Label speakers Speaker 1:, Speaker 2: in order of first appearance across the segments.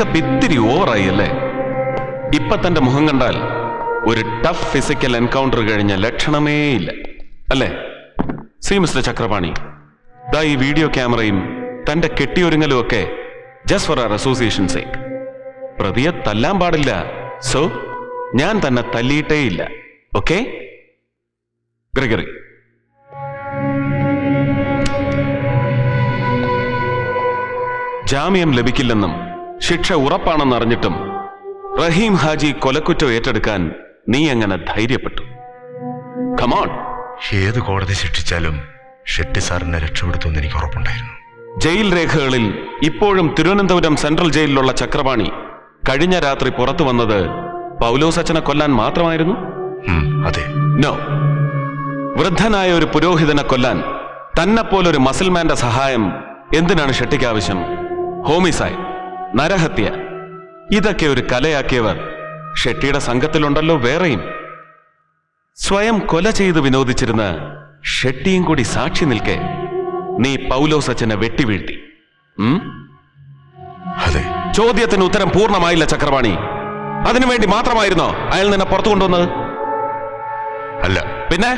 Speaker 1: Makeup ഇത്തിരി ഓവറായി അല്ലേ? ഇപ്പൊ തന്റെ മുഖം കണ്ടാൽ ഒരു ടഫ് ഫിസിക്കൽ എൻകൗണ്ടർ കഴിഞ്ഞ ലക്ഷണമേ ഇല്ല. അല്ലേ? ശ്രീ മിസ്റ്റർ ചക്രപാണി ദാ ഈ വീഡിയോ ക്യാമറയും തന്റെ കെട്ടിയൊരുങ്ങലും ഒക്കെ just for our association sake പ്രതിയെ തല്ലാൻ പാടില്ല. സോ ഞാൻ തന്നെ തല്ലിയിട്ടേ ഇല്ല. Okay Gregory. ജാമ്യം ലഭിക്കില്ലെന്നും ശിക്ഷ ഉറപ്പാണെന്ന് അറിഞ്ഞിട്ടും റഹീം ഹാജി കൊലക്കുറ്റം ഏറ്റെടുക്കാൻ നീ എങ്ങനെ ധൈര്യപ്പെട്ടു? കമോൺ
Speaker 2: ഏത് കോടതി ശിക്ഷിച്ചാലും ഷെട്ടി സാറിനെ രക്ഷപ്പെടുത്തുമെന്ന് എനിക്ക് ഉറപ്പുണ്ടായിരുന്നു.
Speaker 1: ജയിൽ രേഖകളിൽ ഇപ്പോഴും തിരുവനന്തപുരം സെൻട്രൽ ജയിലിലുള്ള ചക്രപാണി കഴിഞ്ഞ രാത്രി പുറത്തു വന്നത് പൗലോസച്ചനെ കൊല്ലാൻ മാത്രമായിരുന്നു?
Speaker 2: ഉം, അതെ.
Speaker 1: നോ വൃദ്ധനായ ഒരു പുരോഹിതനെ കൊല്ലാൻ തന്നെപ്പോലൊരു മസിൽമാന്റെ സഹായം എന്തിനാണ് ഷെട്ടിക്ക് ആവശ്യം? ഹോമിസൈഡ് നരഹത്യ. ഇതൊക്കെ ഒരു കലയാക്കിയവർ. ഷെട്ടിയുടെ സംഘത്തിലുണ്ടല്ലോ വേറെയും. സ്വയം കൊല ചെയ്ത് വിനോദിച്ചിരുന്ന ഷെട്ടിയും കൂടി സാക്ഷി നിൽക്കെ നീ പൗലോസച്ചനെ വെട്ടിവീഴ്ത്തി. ഉം?
Speaker 2: അതെ.
Speaker 1: ചോദ്യത്തിന് ഉത്തരം പൂർണമായില്ല ചക്രവാണി. അതിനുവേണ്ടി മാത്രമായിരുന്നോ അയാൾ നിന്നെ പുറത്തു കൊണ്ടുവന്നത്?
Speaker 2: അല്ല.
Speaker 1: പിന്നെ?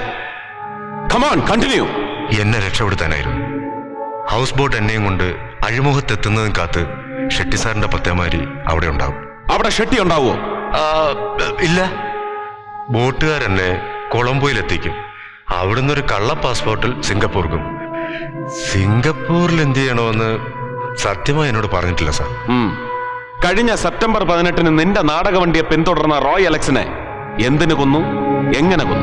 Speaker 1: കമോൺ കണ്ടിന്യൂ
Speaker 2: എന്നെ രക്ഷപ്പെടുത്താനായിരുന്നു. ഹൗസ് ബോട്ട് എന്നെയും കൊണ്ട് അഴിമുഖത്തെത്തുന്നതും കാത്ത് ഷെട്ടി സാറിന്റെ പത്തേമാരി അവിടെ ഉണ്ടാവും.
Speaker 1: അവിടെ ഷെട്ടി ഉണ്ടാവോ?
Speaker 2: ഇല്ല. ബോട്ടുകാരെന്നെ കൊളംബോയിലെത്തിക്കും. അവിടുന്ന് ഒരു കള്ള പാസ്പോർട്ടിൽ സിംഗപ്പൂർക്കും. സിംഗപ്പൂരിൽ എന്ത് ചെയ്യണമെന്ന് സത്യമായി എന്നോട് പറഞ്ഞിട്ടില്ല സാർ.
Speaker 1: കഴിഞ്ഞ സെപ്റ്റംബർ പതിനെട്ടിന് നിന്റെ നാടകവണ്ടിയെ പിന്തുടർന്ന റോയ് അലക്സിനെ എന്തിനു കൊന്നു? എങ്ങനെ കൊന്നു?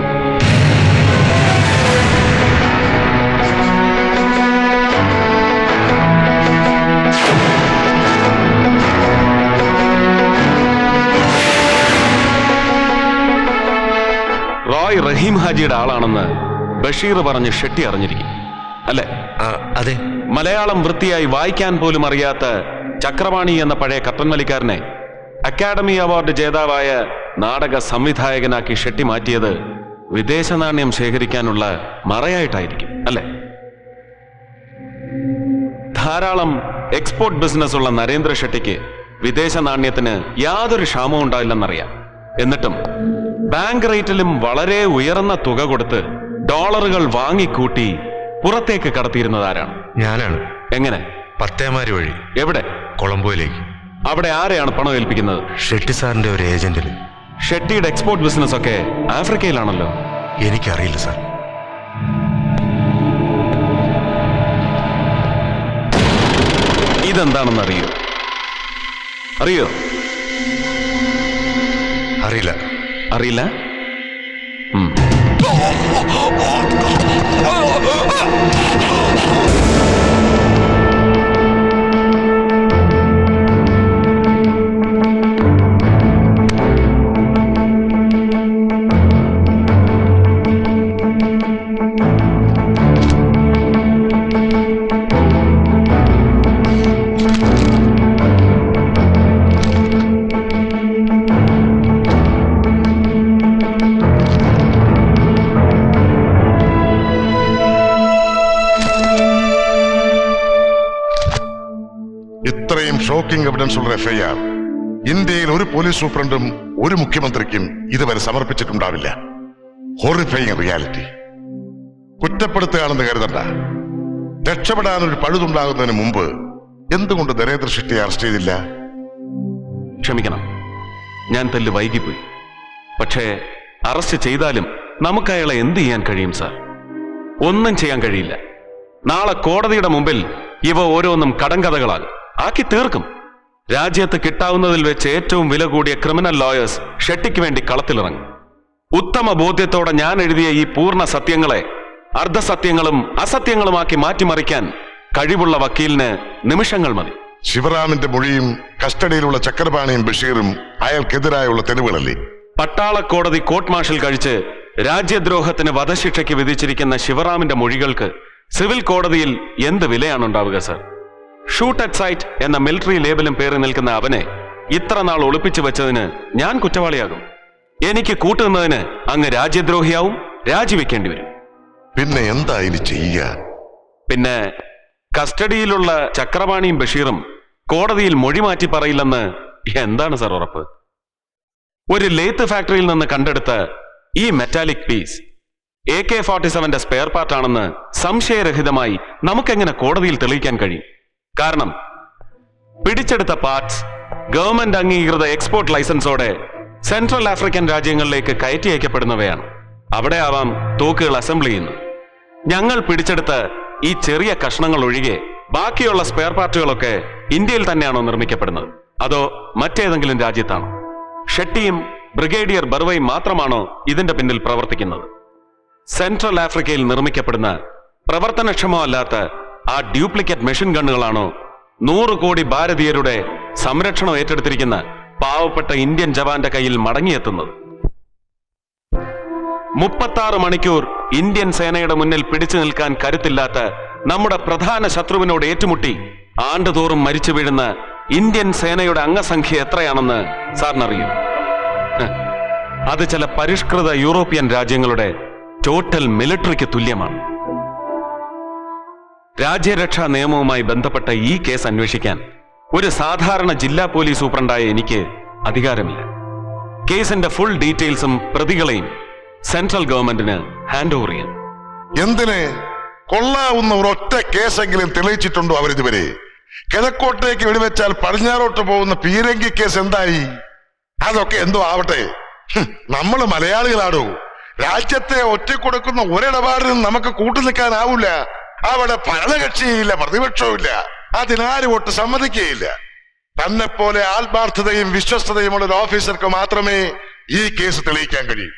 Speaker 1: റഹീം ഹാജിയുടെ ആളാണെന്ന് ബഷീർ പറഞ്ഞ് ഷെട്ടി അറിഞ്ഞിരിക്കും. അല്ലേ?
Speaker 2: അതെ.
Speaker 1: മലയാളം വൃത്തിയായി വായിക്കാൻ പോലും അറിയാത്ത ചക്രവാണി എന്ന പഴയ കട്ടൻവലിക്കാരനെ അക്കാഡമി അവാർഡ് ജേതാവായ നാടക സംവിധായകനാക്കി ഷെട്ടി മാറ്റിയത് വിദേശ നാണ്യം ശേഖരിക്കാനുള്ള മറയായിട്ടായിരിക്കും അല്ലെ? ധാരാളം എക്സ്പോർട്ട് ബിസിനസ് ഉള്ള നരേന്ദ്ര ഷെട്ടിക്ക് വിദേശ നാണ്യത്തിന് യാതൊരു ക്ഷാമവും ഉണ്ടാവില്ലെന്നറിയാം എന്നിട്ടും ബാങ്ക് റേറ്റിലും വളരെ ഉയർന്ന തുക കൊടുത്ത് ഡോളറുകൾ വാങ്ങിക്കൂട്ടി പുറത്തേക്ക് കടത്തിയിരുന്നത് ആരാണ്
Speaker 2: ഞാനാണ്.
Speaker 1: എങ്ങനെ?
Speaker 2: പത്തേമാരി വഴി.
Speaker 1: എവിടെ?
Speaker 2: കൊളംബോയിലേക്ക്.
Speaker 1: അവിടെ ആരെയാണ് പണം ഏൽപ്പിക്കുന്നത്?
Speaker 2: ഷെട്ടി സാറിന്റെ ഒരു ഏജന്റിൽ
Speaker 1: ഷെട്ടിയുടെ എക്സ്പോർട്ട് ബിസിനസ് ഒക്കെ ആഫ്രിക്കയിലാണല്ലോ.
Speaker 2: എനിക്കറിയില്ല സാർ.
Speaker 1: ഇതെന്താണെന്ന് അറിയോ അറിയോ?
Speaker 2: അറിയില്ല.
Speaker 1: അറിയില്ല ഉം.
Speaker 3: ഇത്രയും ഷോക്കിംഗ് എവിഡൻസ് ഉള്ള എഫ്ഐആർ ഇന്ത്യയിൽ ഒരു പോലീസ് സൂപ്രണ്ടും ഒരു മുഖ്യമന്ത്രിക്കും ഇതുവരെ സമർപ്പിച്ചിട്ടുണ്ടാവില്ല. ഹോറിഫൈങ് റിയാലിറ്റി കുറ്റപ്പെടുത്തുകയാണെന്ന് കരുതണ്ട. രക്ഷപ്പെടാൻ ഒരു പഴുതുണ്ടാകുന്നതിന് മുമ്പ് എന്തുകൊണ്ട് നരേന്ദ്ര ഷെട്ടിയെ അറസ്റ്റ് ചെയ്തില്ല?
Speaker 1: ക്ഷമിക്കണം. ഞാൻ തല്ല് വൈകിപ്പോയി. പക്ഷേ അറസ്റ്റ് ചെയ്താലും നമുക്ക് അയാളെ എന്ത് ചെയ്യാൻ കഴിയും സാർ ഒന്നും ചെയ്യാൻ കഴിയില്ല. നാളെ കോടതിയുടെ മുമ്പിൽ ഇവ ഓരോന്നും കടങ്കഥകളാകും. ആക്കി തീർക്കും. രാജ്യത്ത് കിട്ടാവുന്നതിൽ വെച്ച് ഏറ്റവും വില കൂടിയ ക്രിമിനൽ ലോയേഴ്സ് ഷെട്ടിക്ക് വേണ്ടി കളത്തിലിറങ്ങും. ഉത്തമ ബോധ്യത്തോടെ ഞാൻ എഴുതിയ ഈ പൂർണ സത്യങ്ങളെ അർദ്ധസത്യങ്ങളും അസത്യങ്ങളുമാക്കി മാറ്റിമറിക്കാൻ കഴിവുള്ള വക്കീലിന് നിമിഷങ്ങൾ മതി.
Speaker 3: ശിവറാമിന്റെ മൊഴിയും കസ്റ്റഡിയിലുള്ള ചക്രപാണിയും ബഷീറും അയാൾക്കെതിരായുള്ള തെളിവുകളല്ലേ?
Speaker 1: പട്ടാള കോടതി കോർട്ട് മാർഷൽ കഴിച്ച് രാജ്യദ്രോഹത്തിന് വധശിക്ഷയ്ക്ക് വിധിച്ചിരിക്കുന്ന ശിവറാമിന്റെ മൊഴികൾക്ക് സിവിൽ കോടതിയിൽ എന്ത് വിലയാണ് ഉണ്ടാവുക സർ? ഷൂട്ട് അറ്റ് സൈറ്റ് എന്ന മിലിറ്ററി ലേബലും പേര് നിൽക്കുന്ന അവനെ ഇത്ര നാൾ ഒളിപ്പിച്ചു വെച്ചതിന് ഞാൻ കുറ്റവാളിയാകും. എനിക്ക് കൂട്ടുന്നതിന് അങ്ങ് രാജ്യദ്രോഹിയാവും രാജിവെക്കേണ്ടി വരും.
Speaker 3: പിന്നെ എന്താ ഇനി ചെയ്യുക
Speaker 1: പിന്നെ കസ്റ്റഡിയിലുള്ള ചക്രപാണിയും ബഷീറും കോടതിയിൽ മൊഴി മാറ്റി പറയില്ലെന്ന് എന്താണ് സർ ഉറപ്പ്? ഒരു ലേത്ത് ഫാക്ടറിയിൽ നിന്ന് കണ്ടെടുത്ത ഈ metallic piece A K forty സെവന്റെ spare പാർട്ടാണെന്ന് സംശയരഹിതമായി നമുക്കെങ്ങനെ കോടതിയിൽ തെളിയിക്കാൻ കഴിയും? കാരണം പിടിച്ചെടുത്ത പാർട്സ് ഗവൺമെന്റ് അംഗീകൃത എക്സ്പോർട്ട് ലൈസൻസോടെ സെൻട്രൽ ആഫ്രിക്കൻ രാജ്യങ്ങളിലേക്ക് കയറ്റി അയക്കപ്പെടുന്നവയാണ്. അവിടെ ആവാം തൂക്കുകൾ അസംബിൾ ചെയ്യുന്നു ഞങ്ങൾ പിടിച്ചെടുത്ത ഈ ചെറിയ കഷ്ണങ്ങൾ ഒഴികെ ബാക്കിയുള്ള സ്പെയർ പാർട്ടുകളൊക്കെ ഇന്ത്യയിൽ തന്നെയാണോ നിർമ്മിക്കപ്പെടുന്നത്? അതോ മറ്റേതെങ്കിലും രാജ്യത്താണോ? ഷെട്ടിയും ബ്രിഗേഡിയർ ബർവയും മാത്രമാണോ ഇതിന്റെ പിന്നിൽ പ്രവർത്തിക്കുന്നത്? സെൻട്രൽ ആഫ്രിക്കയിൽ നിർമ്മിക്കപ്പെടുന്ന പ്രവർത്തനക്ഷമമല്ലാത്ത ആ ഡ്യൂപ്ലിക്കേറ്റ് മെഷീൻ ഗണ്ണുകളാണോ നൂറ് കോടി ഭാരതീയരുടെ സംരക്ഷണം ഏറ്റെടുത്തിരിക്കുന്ന പാവപ്പെട്ട ഇന്ത്യൻ ജവാന്റെ കയ്യിൽ മടങ്ങിയെത്തുന്നത്? മുപ്പത്താറ് മണിക്കൂർ ഇന്ത്യൻ സേനയുടെ മുന്നിൽ പിടിച്ചു നിൽക്കാൻ കരുത്തില്ലാത്ത നമ്മുടെ പ്രധാന ശത്രുവിനോട് ഏറ്റുമുട്ടി ആണ്ടുതോറും മരിച്ചു വീഴുന്ന ഇന്ത്യൻ സേനയുടെ അംഗസംഖ്യ എത്രയാണെന്ന് സാറിനറിയും? അത് ചില പരിഷ്കൃത യൂറോപ്യൻ രാജ്യങ്ങളുടെ ടോട്ടൽ മിലിട്ടറിക്ക് തുല്യമാണ്. രാജ്യരക്ഷാ നിയമവുമായി ബന്ധപ്പെട്ട ഈ കേസ് അന്വേഷിക്കാൻ ഒരു സാധാരണ ജില്ലാ പോലീസ് സൂപ്രണ്ടായ എനിക്ക് അധികാരമില്ല. കേസിന്റെ ഫുൾ ഡീറ്റെയിൽസും പ്രതികളെയും സെൻട്രൽ ഗവൺമെന്റിന് ഹാൻഡ് ഓവർ ചെയ്യാം.
Speaker 3: എന്തിന് കൊള്ളാവുന്ന ഒരൊറ്റ കേസെങ്കിലും തെളിയിച്ചിട്ടുണ്ടോ അവരിതുവരെ? കിഴക്കോട്ടേക്ക് വെടിവെച്ചാൽ പടിഞ്ഞാറോട്ട് പോകുന്ന പീരങ്കി കേസ് എന്തായി? അതൊക്കെ എന്തോ ആവട്ടെ. നമ്മൾ മലയാളികളാടോ. രാജ്യത്തെ ഒറ്റ കൊടുക്കുന്ന ഒരിടപാടിനും നമുക്ക് കൂട്ടു നിൽക്കാനാവൂല അവിടെ ഭരണകക്ഷിയില്ല പ്രതിപക്ഷവും ഇല്ല അതിനാരും ഒട്ട് സമ്മതിക്കുകയില്ല. തന്നെ പോലെ ആത്മാർത്ഥതയും വിശ്വസ്തതയുമുള്ള ഒരു ഓഫീസർക്ക് മാത്രമേ ഈ കേസ് തെളിയിക്കാൻ കഴിയൂ.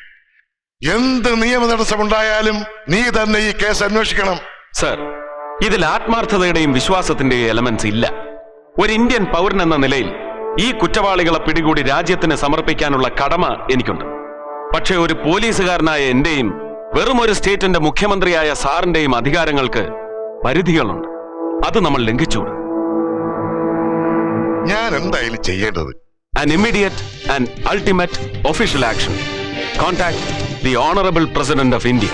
Speaker 3: എന്ത് നിയമ തടസ്സമുണ്ടായാലും നീ തന്നെ ഈ കേസ് അന്വേഷിക്കണം.
Speaker 1: സർ ഇതിൽ ആത്മാർത്ഥതയുടെയും വിശ്വാസത്തിന്റെയും എലമെന്റ്സ് ഇല്ല. ഒരു ഇന്ത്യൻ പൗരൻ എന്ന നിലയിൽ ഈ കുറ്റവാളികളെ പിടികൂടി രാജ്യത്തിന് സമർപ്പിക്കാനുള്ള കടമ എനിക്കുണ്ട്. പക്ഷേ ഒരു പോലീസുകാരനായ എന്റെയും വെറും ഒരു സ്റ്റേറ്റിന്റെ മുഖ്യമന്ത്രിയായ സാറിന്റെയും അധികാരങ്ങൾക്ക് പരിധികളുണ്ട്. അത് നമ്മൾ ലംഘിച്ചുകൂടാ
Speaker 3: ഞാൻ എന്തായാലും ചെയ്യേണ്ടത്?
Speaker 1: An immediate and ultimate official action contact the honourable president of India